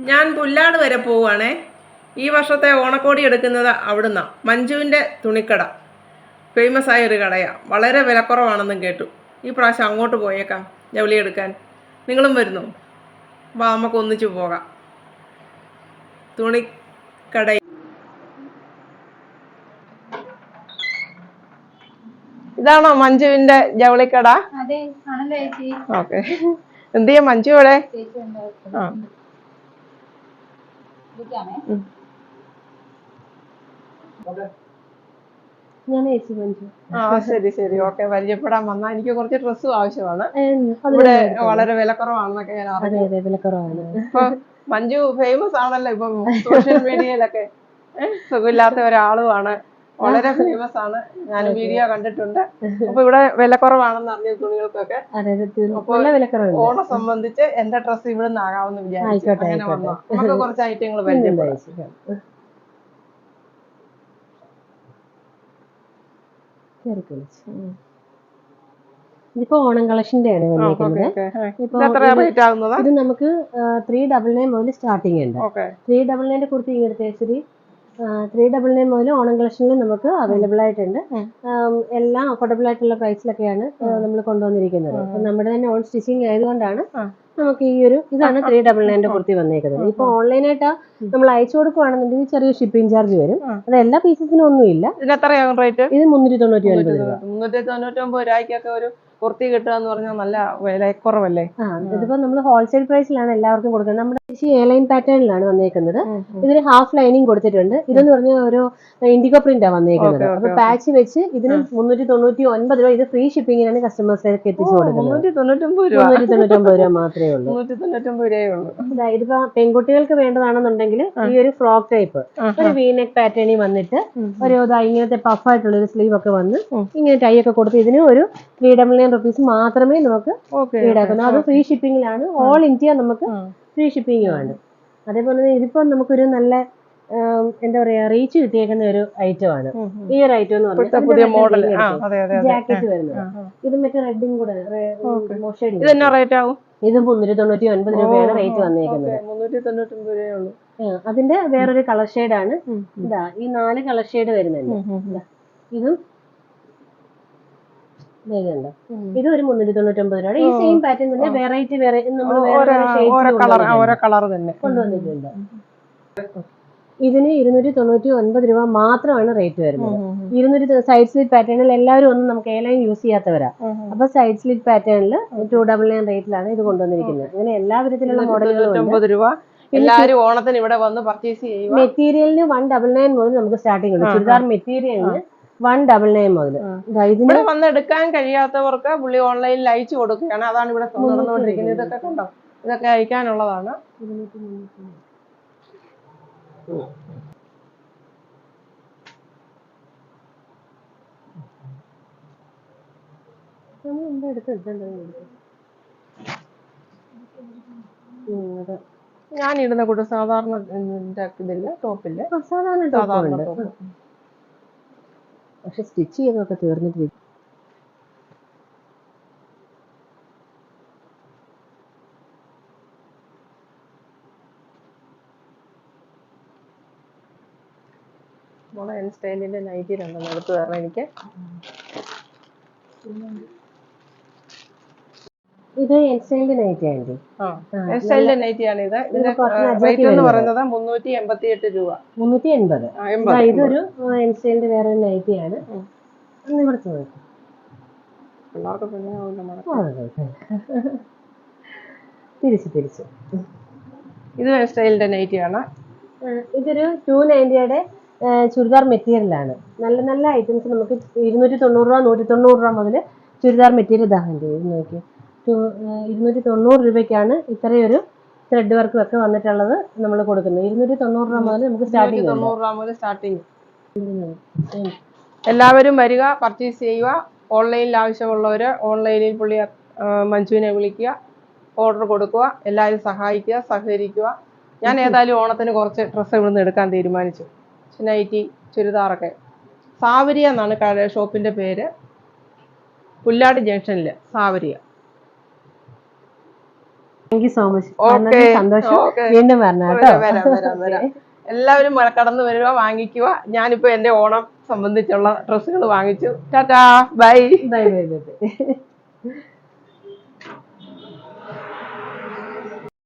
ഞാൻ പുല്ലാട് വരെ പോവുകയാണേ. ഈ വർഷത്തെ ഓണക്കോടി എടുക്കുന്നത് അവിടുന്ന്. മഞ്ജുവിന്റെ തുണിക്കട. ഫേമസ് ആയ ഒരു കടയാണ് വളരെ വിലക്കുറവാണെന്നും കേട്ടു. ഈ പ്രാവശ്യം അങ്ങോട്ട് പോയേക്കാം ജൗളി എടുക്കാൻ. നിങ്ങളും വരുന്നു? വാ നമുക്ക് ഒന്നിച്ചു പോകാം. തുണിക്കട. ഇതാണോ മഞ്ജുവിന്റെ ജൗളിക്കട? ഓക്കെ. എന്ത് ചെയ്യാം മഞ്ജു ഇവിടെ ആ. ഞാൻ മഞ്ജു ആ ശരി ശരി. ഓക്കെ പരിചയപ്പെടാൻ വന്ന എനിക്ക് കുറച്ച് ഡ്രസ്സും ആവശ്യമാണ്. ഇവിടെ. വളരെ വിലക്കുറവാണെന്നൊക്കെ ഞാൻ അറിഞ്ഞു. അതെ വിലക്കുറവാണ്. ഇപ്പൊ മഞ്ജു ഫേമസ് ആണല്ലോ ഇപ്പൊ സോഷ്യൽ മീഡിയയിലൊക്കെ സുഖമില്ലാത്ത ഒരാളുമാണ്. വളരെ ഫേമസ് ആണ്. ഞാൻ വീഡിയോ കണ്ടിട്ടുണ്ട്. അപ്പൊ ഇവിടെ വിലക്കുറവാണെന്ന് അറിഞ്ഞ തുണികൾക്കൊക്കെ. ഓണം സംബന്ധിച്ച് എന്റെ ഡ്രസ്സ് ഇവിടെ വിചാരിച്ചു. അങ്ങനെ ആയിക്കോട്ടെ. വന്നോ നമുക്ക് കുറച്ച് ഐറ്റങ്ങൾ പരിചയപ്പെടാം. ഇതിപ്പോ ഓണം കളക്ഷന്റെ ആണ് വന്നിരിക്കുന്നത്. ഇത് നമുക്ക് ത്രീ ഡബിൾ നയൻ മുതൽ സ്റ്റാർട്ടിങ് ഉണ്ട്. ത്രീ ഡബിൾ നയന്റെ കുർത്തി ഇങ്ങനത്തെ ശരി ത്രീ ഡബിൾ നയൻ മുതൽ ഓണം കളക്ഷനിൽ നമുക്ക് അവൈലബിൾ ആയിട്ടുണ്ട്. എല്ലാം അഫോർഡബിൾ ആയിട്ടുള്ള പ്രൈസിലൊക്കെയാണ് നമ്മൾ കൊണ്ടുവന്നിരിക്കുന്നത്. നമ്മുടെ തന്നെ ഓൺ സ്റ്റിച്ചിങ് ആയതുകൊണ്ടാണ് നമുക്ക് ഈ ഒരു ഇതാണ് ത്രീ ഡബിൾ നയന്റെ കുർത്തി വന്നേക്കുന്നത്. ഇപ്പൊ ഓൺലൈനായിട്ട് നമ്മൾ അയച്ചു കൊടുക്കുവാണെന്നുണ്ടെങ്കിൽ ചെറിയ ഷിപ്പിംഗ് ചാർജ് വരും. അത് എല്ലാ പീസസിനും ഒന്നും ഇല്ല ഇതിന് എത്രയാകും റേറ്റ് ഇത് മുന്നൂറ്റി തൊണ്ണൂറ്റി ഒൻപത് രൂപ. മുന്നൂറ്റി തൊണ്ണൂറ്റൊമ്പത് രൂപയ്ക്കൊക്കെ ഒരു കുർത്തി കിട്ടുക എന്ന് പറഞ്ഞാൽ നല്ല വിലക്കുറവല്ലേ കുറവല്ലേ? ഇതിപ്പോ നമ്മൾ ഹോൾസെയിൽ പ്രൈസിലാണ് എല്ലാവർക്കും കൊടുക്കുന്നത്. നമ്മുടെ എയർലൈൻ പാറ്റേണിലാണ് വന്നേക്കുന്നത്. ഇതിന് ഹാഫ് ലൈനിങ് കൊടുത്തിട്ടുണ്ട്. ഇതെന്ന് പറഞ്ഞാൽ ഒരു ഇൻഡിഗോ പ്രിന്റാ വന്നേക്കുന്നത്. അപ്പൊ പാച്ച് വെച്ച് ഇതിന് മുന്നൂറ്റി തൊണ്ണൂറ്റി ഒൻപത് രൂപ. ഇത് ഫ്രീ ഷിപ്പിങ്ങിനാണ് കസ്റ്റമേഴ്സിലേക്ക് എത്തിച്ചു കൊടുക്കുന്നത്. മുന്നൂറ്റി തൊണ്ണൂറ്റൊമ്പത് രൂപ മാത്രമേ ഉള്ളൂ. ഇതിപ്പോ പെൺകുട്ടികൾക്ക് വേണ്ടതാണെന്നുണ്ടെങ്കിൽ ഈ ഒരു ഫ്രോക്ക് ടൈപ്പ് ഒരു വീനെക് പാറ്റേണിൽ വന്നിട്ട് ഒരു ഇങ്ങനത്തെ പഫായിട്ടുള്ള ഒരു സ്ലീവ് ഒക്കെ വന്ന് ഇങ്ങനെ ടൈ ഒക്കെ കൊടുത്ത് ഇതിന് ഒരു ത്രീ ഡബിൾ നയൻ റുപ്പീസ് മാത്രമേ നമുക്ക് ഈടാക്കുന്നു അത് ഫ്രീ ഷിപ്പിംഗിലാണ് ഓൾ ഇന്ത്യ നമുക്ക് ഫ്രീ ഷിപ്പിംഗുമാണ് അതേപോലെ തന്നെ ഇതിപ്പോ നമുക്കൊരു നല്ല എന്താ പറയാ റീച്ച് കിട്ടിയേക്കുന്ന ഒരു ഐറ്റം ആണ്. ഈ ഒരു ഐറ്റം എന്ന് പറഞ്ഞാൽ ജാക്കറ്റ് വരുന്നത്. ഇത് മറ്റേ റെഡിങ് കൂടെ ഇത് എന്നാ റേറ്റ് ആവും? ഇത് മുന്നൂറ്റി തൊണ്ണൂറ്റി ഒൻപത് രൂപയാണ് റേറ്റ് വന്നേക്കുന്നത്. അതിന്റെ വേറൊരു കളർ ഷെയ്ഡാണ് ആണ്. ഇതാ ഈ നാല് കളർ ഷെയ്ഡ് വരുന്നുണ്ട്. ഇതാ. ഇതും ഇത് ഒരു മുന്നൂറ്റി തൊണ്ണൂറ്റി ഒമ്പത് രൂപ ഈ സെയിം പാറ്റേൺ തന്നെ വെറൈറ്റി വെറൈറ്റി നമ്മൾ ഓരോ കളർ തന്നെ. കൊണ്ടുവന്നിട്ടുണ്ട്. ഇതിന് ഇരുന്നൂറ്റി തൊണ്ണൂറ്റി ഒൻപത് രൂപ മാത്രമാണ് റേറ്റ് വരുന്നത്. ഇരുന്നൂറ്റി സൈഡ് സ്ലിറ്റ് പാറ്റേണിൽ എല്ലാവരും ഒന്നും നമുക്ക് എ ലൈൻ യൂസ് ചെയ്യാത്തവരാ. അപ്പൊ സൈഡ് സ്ലിറ്റ് പാറ്റേണിൽ ടു ഡബിൾ നയൻ റേറ്റിലാണ് ഇത് കൊണ്ടുവന്നിരിക്കുന്നത്. അങ്ങനെ എല്ലാ വിധത്തിലുള്ള മോഡലുകളും തൊണ്ണൂറ്റൊമ്പത് എല്ലാരും ഓണത്തിന് ഇവിടെ വന്ന് പർച്ചേസ് ചെയ്യുക. മെറ്റീരിയലിന് വൺ ഡബിൾ നയൻ മുതൽ നമുക്ക് സ്റ്റാർട്ടിംഗ് ഉണ്ട്. ചുരിദാർ മെറ്റീരിയലിന് വൺ ഡബിൾ നയൻ മുതൽ. ഇവിടെ വന്ന് എടുക്കാൻ കഴിയാത്തവർക്ക് പുള്ളി ഓൺലൈനിൽ അയച്ചു കൊടുക്കുകയാണ്. അതാണ് ഇവിടെ നടന്നുകൊണ്ടിരിക്കുന്നത് ഇതൊക്കെ കണ്ടോ ഇതൊക്കെ അയക്കാനുള്ളതാണ്. ഞാനിടുന്ന കൂട്ട് സാധാരണ ഇതില്ല ടോപ്പില്ല സാധാരണ ടോപ്പ് പക്ഷെ സ്റ്റിച്ച് ചെയ്തൊക്കെ തീർന്നിട്ട് മോളെ എൻ സ്റ്റൈലിന്റെ നൈറ്റി രണ്ടെണ്ണം എടുത്തു തരണം എനിക്ക്. ഇത് എക്സ്റ്റൈലിന്റെ നൈറ്റ് ആന്റി. ആ എൻ സ്റ്റൈലിന്റെ നൈറ്റി ആണ് ഇത്. ഇതിന്റെ റേറ്റ് എന്ന്. പറയുന്നത് മുന്നൂറ്റി എൺപത്തി എട്ട് രൂപ മുന്നൂറ്റി എൺപത് ഇതൊരു എൻസ്റ്റൈലിന്റെ വേറെ നൈറ്റി ആണ്. ഇവിടുത്തെ നോക്കാം. തിരിച്ച് തിരിച്ച്. ഇത് സ്റ്റൈലിന്റെ നൈറ്റി ആണ്. ഇതൊരു ടു നയന്റിയുടെ ചുരിദാർ മെറ്റീരിയലാണ് നല്ല നല്ല ഐറ്റംസ് നമുക്ക് ഇരുന്നൂറ്റി തൊണ്ണൂറ് രൂപ നൂറ്റി തൊണ്ണൂറ് രൂപ മുതൽ ചുരിദാർ മെറ്റീരിയൽ ഇതാകേണ്ടി വരും നോക്കി ഇരുന്നൂറ്റി തൊണ്ണൂറ് രൂപയ്ക്കാണ് ഇത്രയൊരു ത്രെഡ് വർക്കും ഒക്കെ വന്നിട്ടുള്ളത് നമ്മൾ കൊടുക്കുന്നത്. ഇരുന്നൂറ്റി തൊണ്ണൂറ് രൂപ മുതൽ നമുക്ക് സ്റ്റാർട്ടിങ് തൊണ്ണൂറ് രൂപ മുതൽ സ്റ്റാർട്ടിങ് എല്ലാവരും വരിക പർച്ചേസ് ചെയ്യുക. ഓൺലൈനിൽ ആവശ്യമുള്ളവർ ഓൺലൈനിൽ പുള്ളി മഞ്ജുവിനെ വിളിക്കുക. ഓർഡർ കൊടുക്കുക. എല്ലാവരും സഹായിക്കുക സഹകരിക്കുക. ഞാൻ ഏതായാലും ഓണത്തിന് കുറച്ച് ഡ്രസ്സ് ഇവിടെ നിന്ന് എടുക്കാൻ തീരുമാനിച്ചു. നൈറ്റി ചുരിദാറൊക്കെ. സാവരിയ എന്നാണ് ഷോപ്പിന്റെ പേര്. പുല്ലാട് ജംഗ്ഷനിൽ Savariya. Thank you so much സന്തോഷം. വീണ്ടും വരണം കേട്ടോ. എല്ലാവരും കടന്നു വരിക വാങ്ങിക്കുക ഞാനിപ്പോ എന്റെ ഓണം സംബന്ധിച്ചുള്ള ഡ്രസ്സുകൾ വാങ്ങിച്ചു. Tata bye bye bye bye.